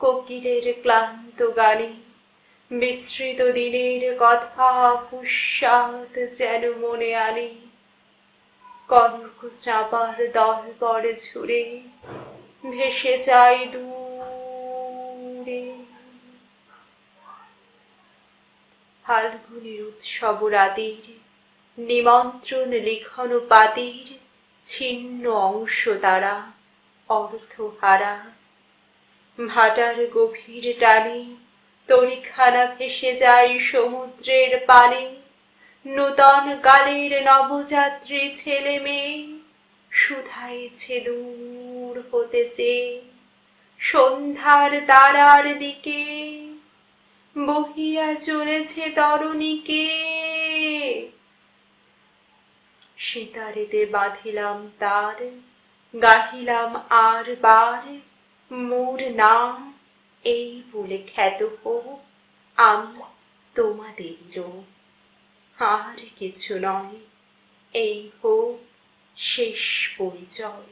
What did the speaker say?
কোকিলের ক্লান্ত গানে বিস্তৃত দিনের কথা ফুসাদ যেন মনে আনে। কনক চাপার দল পরে ঝুড়ে ভেসে যায় দূরে। ফাল্গুনের উৎসব রাতের নিমন্ত্রণ লিখন পাতির ছিন্ন অংশ তারা অর্থহারা ভাটার গভীর টানে তরিখানা ভেসে যায় সমুদ্রের পানে। নূতন কালের নবযাত্রী ছেলে মেয়ে শুধাইছে দূর হতে হতেছে। সন্ধ্যার তারার দিকে বহিয়া চলেছে তরুণীকে। সীতারেতে বাঁধিলাম তার, গাহিলাম আর বার। মোর নাম এই বলে খ্যাত হোক আমি তোমাদের লোক আর কিছু নয়, এই হোক শেষ পরিচয়।